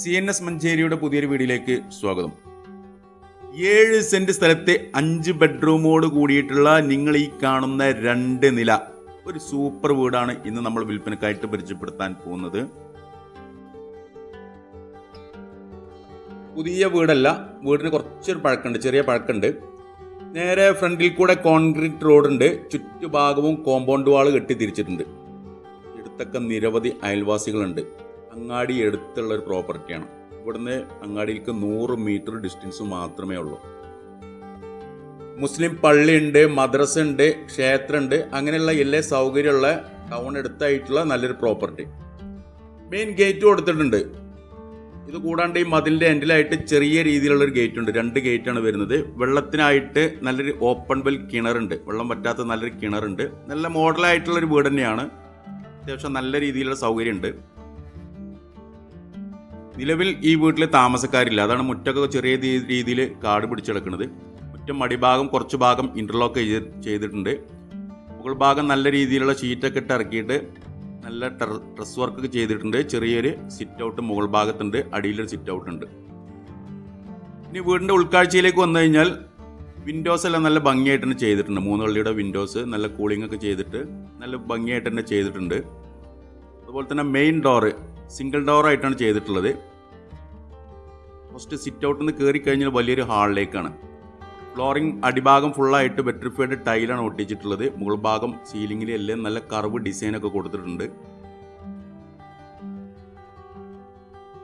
C N S മഞ്ചേരിയുടെ പുതിയൊരു വീഡിയോയിലേക്ക് സ്വാഗതം. ഏഴ് സെന്റ് സ്ഥലത്തെ അഞ്ച് ബെഡ്റൂമോട് കൂടിയിട്ടുള്ള നിങ്ങൾ ഈ കാണുന്ന രണ്ട് നില ഒരു സൂപ്പർ വീടാണ് ഇന്ന് നമ്മൾ വിൽപ്പനക്കായിട്ട് പരിചയപ്പെടുത്താൻ പോകുന്നത്. പുതിയ വീടല്ല വീടിന് കുറച്ചൊരു പഴക്കമുണ്ട് ചെറിയ പഴക്കമുണ്ട്. നേരെ ഫ്രണ്ടിൽ കൂടെ കോൺക്രീറ്റ് റോഡുണ്ട് ചുറ്റുഭാഗവും കോമ്പൗണ്ട് വാൾ കെട്ടി തിരിച്ചിട്ടുണ്ട്. ഇടത്തൊക്കെ നിരവധി അയൽവാസികളുണ്ട്. അങ്ങാടി അടുത്തുള്ള ഒരു പ്രോപ്പർട്ടിയാണ്. ഇവിടുന്ന് അങ്ങാടിയിലേക്ക് നൂറ് മീറ്റർ ഡിസ്റ്റൻസ് മാത്രമേ ഉള്ളൂ. മുസ്ലിം പള്ളിയുണ്ട് മദ്രസ ഉണ്ട് ക്ഷേത്രമുണ്ട് അങ്ങനെയുള്ള എല്ലാ സൗകര്യമുള്ള ടൗൺ അടുത്തായിട്ടുള്ള നല്ലൊരു പ്രോപ്പർട്ടി മെയിൻ ഗേറ്റ് കൊടുത്തിട്ടുണ്ട്. ഇത് കൂടാണ്ട് ഈ മതിലിന്റെ എൻഡിലായിട്ട് ചെറിയ രീതിയിലുള്ള ഒരു ഗേറ്റ് ഉണ്ട്. രണ്ട് ഗേറ്റാണ് വരുന്നത്. വെള്ളത്തിനായിട്ട് നല്ലൊരു ഓപ്പൺ വെൽ കിണറുണ്ട്. വെള്ളം പറ്റാത്ത നല്ലൊരു കിണറുണ്ട്. നല്ല മോഡലായിട്ടുള്ള ഒരു വീട് തന്നെയാണ്. അത്യാവശ്യം നല്ല രീതിയിലുള്ള സൗകര്യമുണ്ട്. നിലവിൽ ഈ വീട്ടിൽ താമസക്കാരില്ല. അതാണ് മുറ്റൊക്കെ ചെറിയ രീതിയിൽ കാട് പിടിച്ചെടുക്കുന്നത് മുറ്റം മടിഭാഗം കുറച്ച് ഭാഗം ഇന്റർലോക്ക് ചെയ്തിട്ടുണ്ട്. മുകൾ ഭാഗം നല്ല രീതിയിലുള്ള ഷീറ്റൊക്കെ ഇട്ട് ഇറക്കിയിട്ട് നല്ല ഡ്രസ് വർക്ക് ഒക്കെ ചെയ്തിട്ടുണ്ട്. ചെറിയൊരു സിറ്റ് ഔട്ട് മുകൾ ഭാഗത്തുണ്ട്. അടിയിലൊരു സിറ്റ് ഔട്ട് ഉണ്ട്. ഇനി വീടിന്റെ ഉൾക്കാഴ്ചയിലേക്ക് വന്നു കഴിഞ്ഞാൽ വിൻഡോസ് എല്ലാം നല്ല ഭംഗിയായിട്ട് തന്നെ ചെയ്തിട്ടുണ്ട്. മൂന്ന് വള്ളിയുടെ വിൻഡോസ് നല്ല കൂളിംഗ് ഒക്കെ ചെയ്തിട്ട് നല്ല ഭംഗിയായിട്ട് തന്നെ ചെയ്തിട്ടുണ്ട്. അതുപോലെ തന്നെ മെയിൻ ഡോറ് സിംഗിൾ ഡോർ ആയിട്ടാണ് ചെയ്തിട്ടുള്ളത്. ഫസ്റ്റ് സിറ്റ് ഔട്ടിൽ നിന്ന് കയറി കഴിഞ്ഞാൽ വലിയൊരു ഹാളിലേക്കാണ്. ഫ്ലോറിംഗ് അടിഭാഗം ഫുള്ളായിട്ട് വെട്രിഫൈഡ് ടൈലാണ് ഒട്ടിച്ചിട്ടുള്ളത്. മുകൾ ഭാഗം സീലിംഗിൽ എല്ലാം നല്ല കർവ് ഡിസൈൻ ഒക്കെ കൊടുത്തിട്ടുണ്ട്.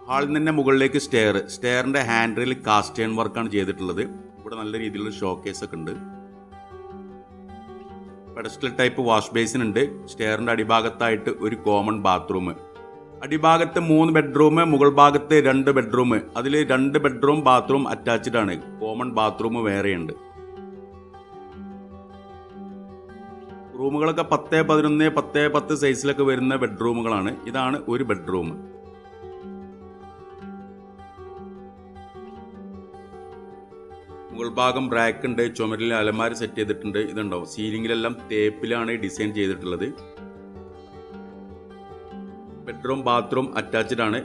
ഹാളിൽ നിന്ന് തന്നെ മുകളിലേക്ക് സ്റ്റെയർ സ്റ്റെയറിന്റെ ഹാൻഡിൽ കാസ്റ്റേൺ വർക്കാണ് ചെയ്തിട്ടുള്ളത്. ഇവിടെ നല്ല രീതിയിലുള്ള ഷോക്കേസ് ഒക്കെ ഉണ്ട്. പെഡസ്റ്റൽ ടൈപ്പ് വാഷ് ബേസിൻ ഉണ്ട്. സ്റ്റെയറിന്റെ അടിഭാഗത്തായിട്ട് ഒരു കോമൺ ബാത്റൂം അടിഭാഗത്ത് മൂന്ന് ബെഡ്റൂം മുകൾ ഭാഗത്ത് രണ്ട് ബെഡ്റൂം അതിൽ രണ്ട് ബെഡ്റൂം ബാത്റൂം അറ്റാച്ച്ഡ് ആണ്. കോമൺ ബാത്റൂം വേറെയുണ്ട്. റൂമുകളൊക്കെ പത്ത് പതിനൊന്ന് പത്ത് പത്ത് സൈസിലൊക്കെ വരുന്ന ബെഡ്റൂമുകളാണ് ഇതാണ് ഒരു ബെഡ്റൂം മുകൾ ഭാഗം റാക്ക് ഉണ്ട്. ചുമരിൽ അലമാര സെറ്റ് ചെയ്തിട്ടുണ്ട്. ഇതുണ്ടോ? സീലിംഗിലെല്ലാം തേപ്പിലാണ് ഡിസൈൻ ചെയ്തിട്ടുള്ളത്. ബെഡ്റൂം ബാത്റൂം അറ്റാച്ച്ഡ് ആണ്.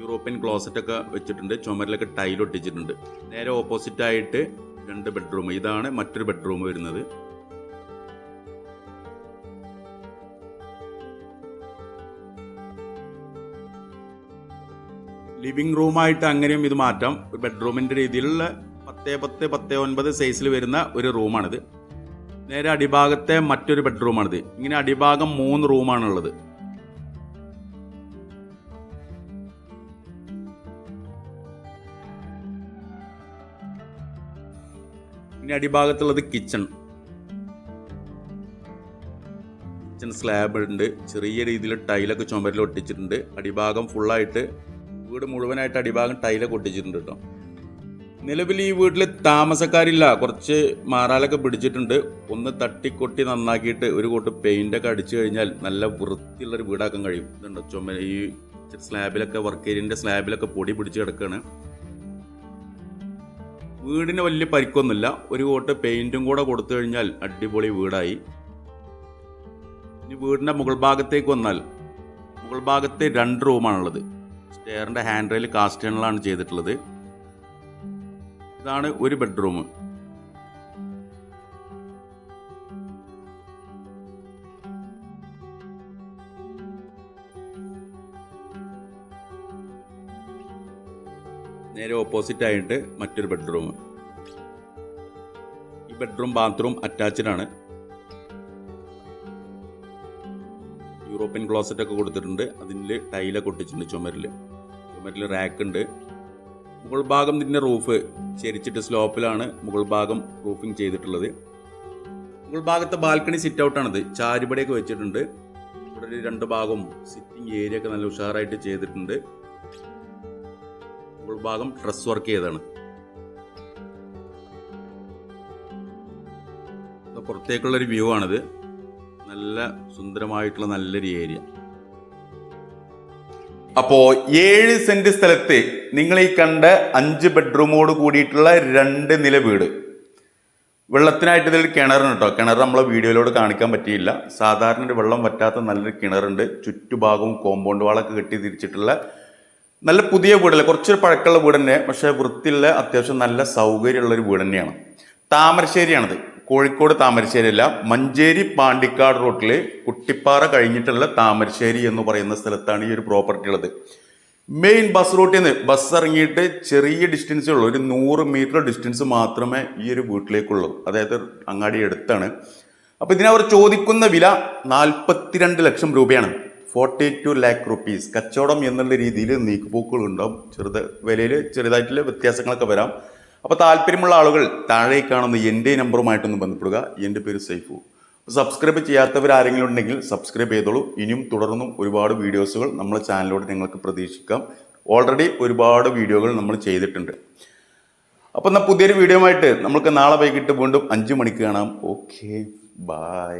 യൂറോപ്യൻ ക്ലോസറ്റ് ഒക്കെ വെച്ചിട്ടുണ്ട്. ചുമരിലൊക്കെ ടൈൽ ഒട്ടിച്ചിട്ടുണ്ട്. നേരെ ഓപ്പോസിറ്റ് ആയിട്ട് രണ്ട് ബെഡ്റൂം ഇതാണ് മറ്റൊരു ബെഡ്റൂം വരുന്നത്. ലിവിംഗ് റൂമായിട്ട് അങ്ങനെയും ഇത് മാറ്റാം. ഒരു ബെഡ്റൂമിന്റെ രീതിയിലുള്ള പത്ത് പത്ത് പത്ത് ഒൻപത് സൈസിൽ വരുന്ന ഒരു റൂമാണിത് നേരെ അടിഭാഗത്തെ മറ്റൊരു ബെഡ്റൂമാണിത്. ഇങ്ങനെ അടിഭാഗം മൂന്ന് റൂമാണുള്ളത്. ഇനി അടിഭാഗത്തുള്ളത് കിച്ചൺ. കിച്ചൺ സ്ലാബ് ഉണ്ട്. ചെറിയ രീതിയിൽ ടൈലൊക്കെ ചുമരിൽ ഒട്ടിച്ചിട്ടുണ്ട്. അടിഭാഗം ഫുള്ളായിട്ട് വീട് മുഴുവനായിട്ട് അടിഭാഗം ടൈലൊക്കെ ഒട്ടിച്ചിട്ടുണ്ട് കേട്ടോ. നിലവിൽ ഈ വീട്ടിൽ താമസക്കാരില്ല. കുറച്ച് മാറാലൊക്കെ പിടിച്ചിട്ടുണ്ട്. ഒന്ന് തട്ടിക്കൊട്ടി നന്നാക്കിയിട്ട് ഒരു കൂട്ട് പെയിന്റ് ഒക്കെ അടിച്ചു കഴിഞ്ഞാൽ നല്ല വൃത്തിയുള്ളൊരു വീടാക്കാൻ കഴിയും. ഇതുണ്ടോ? ചുമ ഈ സ്ലാബിലൊക്കെ വർക്ക് ഏരിയന്റെ സ്ലാബിലൊക്കെ പൊടി പിടിച്ച് കിടക്കുകയാണ് വീടിന് വലിയ പരിക്കൊന്നുമില്ല. ഒരു കോട്ട് പെയിന്റും കൂടെ കൊടുത്തു കഴിഞ്ഞാൽ അടിപൊളി വീടായി. ഇനി വീടിന്റെ മുകൾ ഭാഗത്തേക്ക് വന്നാൽ മുകൾ ഭാഗത്ത് രണ്ട് റൂമാണുള്ളത് സ്റ്റെയറിന്റെ ഹാൻഡ് റെയിൽ കാസ്റ്റേണിലാണ് ചെയ്തിട്ടുള്ളത്. ഇതാണ് ഒരു ബെഡ്റൂം. നേരെ ഓപ്പോസിറ്റ് ആയിട്ട് മറ്റൊരു ബെഡ്റൂം. ഈ ബെഡ്റൂം ബാത്റൂം അറ്റാച്ച്ഡ് ആണ്. യൂറോപ്യൻ ക്ലോസറ്റ് ഒക്കെ കൊടുത്തിട്ടുണ്ട്. അതിൽ ടൈലൊക്കെ ഒട്ടിച്ചിട്ടുണ്ട് ചുമരിൽ ചുമരിൽ റാക്ക് ഉണ്ട്. മുകൾ ഭാഗം ഇതിന്റെ റൂഫ് ചെരിച്ചിട്ട് സ്ലോപ്പിലാണ് മുകൾ ഭാഗം റൂഫിംഗ് ചെയ്തിട്ടുള്ളത്. മുകൾ ഭാഗത്തെ ബാൽക്കണി സിറ്റ് ഔട്ടാണിത് ചാരുപടിയൊക്കെ വെച്ചിട്ടുണ്ട്. ഇവിടെ ഒരു രണ്ട് ഭാഗവും സിറ്റിംഗ് ഏരിയ ഒക്കെ നല്ല ഉഷാറായിട്ട് ചെയ്തിട്ടുണ്ട്. മുകൾ ഭാഗം ഡ്രസ് വർക്ക് ചെയ്താണ് പുറത്തേക്കുള്ളൊരു വ്യൂ ആണിത്. നല്ല സുന്ദരമായിട്ടുള്ള നല്ലൊരു ഏരിയ അപ്പോ ഏഴ് സെന്റ് സ്ഥലത്ത് നിങ്ങൾ ഈ കണ്ട അഞ്ച് ബെഡ്റൂമോട് കൂടിയിട്ടുള്ള രണ്ട് നില വീട്. വെള്ളത്തിനായിട്ട് ഇതിൽ കിണറുണ്ട് കേട്ടോ കിണർ നമ്മളെ വീഡിയോയിലൂടെ കാണിക്കാൻ പറ്റിയില്ല. സാധാരണ ഒരു വെള്ളം വറ്റാത്ത നല്ലൊരു കിണറുണ്ട്. ചുറ്റുഭാഗവും കോമ്പൗണ്ട് വാളൊക്കെ കെട്ടി തിരിച്ചിട്ടുള്ള നല്ല പുതിയ വീടല്ല? കുറച്ചൊരു പഴക്കമുള്ള വീട് തന്നെ. പക്ഷേ വൃത്തിയുള്ള അത്യാവശ്യം നല്ല സൗകര്യമുള്ള ഒരു വീട് തന്നെയാണ്. താമരശ്ശേരിയാണിത്. കോഴിക്കോട് താമരശ്ശേരി അല്ല മഞ്ചേരി പാണ്ടിക്കാട് റൂട്ടിൽ കുട്ടിപ്പാറ കഴിഞ്ഞിട്ടുള്ള താമരശ്ശേരി എന്ന് പറയുന്ന സ്ഥലത്താണ് ഈ ഒരു പ്രോപ്പർട്ടി ഉള്ളത്. മെയിൻ ബസ് റൂട്ടിൽ നിന്ന് ബസ് ഇറങ്ങിയിട്ട് ചെറിയ ഡിസ്റ്റൻസേ ഉള്ളൂ. ഒരു നൂറ് മീറ്റർ ഡിസ്റ്റൻസ് മാത്രമേ ഈ ഒരു വീട്ടിലേക്കുള്ളൂ. അതായത് അങ്ങാടി അടുത്താണ്. അപ്പോൾ ഇതിനവർ ചോദിക്കുന്ന വില നാൽപ്പത്തിരണ്ട് ലക്ഷം രൂപയാണ്. ഫോർട്ടി ടു ലാക്ക് റുപ്പീസ് കച്ചവടം എന്നുള്ള രീതിയിൽ നീക്കുപോക്കുകൾ ഉണ്ടാവും ചെറുത് വിലയിൽ ചെറുതായിട്ടുള്ള വ്യത്യാസങ്ങളൊക്കെ വരാം. അപ്പോൾ താല്പര്യമുള്ള ആളുകൾ താഴെ കാണുന്ന എന്റെ നമ്പറുമായിട്ടൊന്ന് ബന്ധപ്പെടുക. എന്റെ പേര് സൈഫു. സബ്സ്ക്രൈബ് ചെയ്യാത്തവർ ആരെങ്കിലും ഉണ്ടെങ്കിൽ സബ്സ്ക്രൈബ് ചെയ്തോളൂ. ഇനിയും തുടർന്നും ഒരുപാട് വീഡിയോസുകൾ നമ്മൾ ചാനലിലൂടെ നിങ്ങൾക്ക് പ്രതീക്ഷിക്കാം. ഓൾറെഡി ഒരുപാട് വീഡിയോകൾ നമ്മൾ ചെയ്തിട്ടുണ്ട്. അപ്പോൾ എന്നാൽ പുതിയൊരു വീഡിയോ ആയിട്ട് നമുക്ക് നാളെ വൈകിട്ട് വീണ്ടും അഞ്ച് മണിക്ക് കാണാം. Okay bye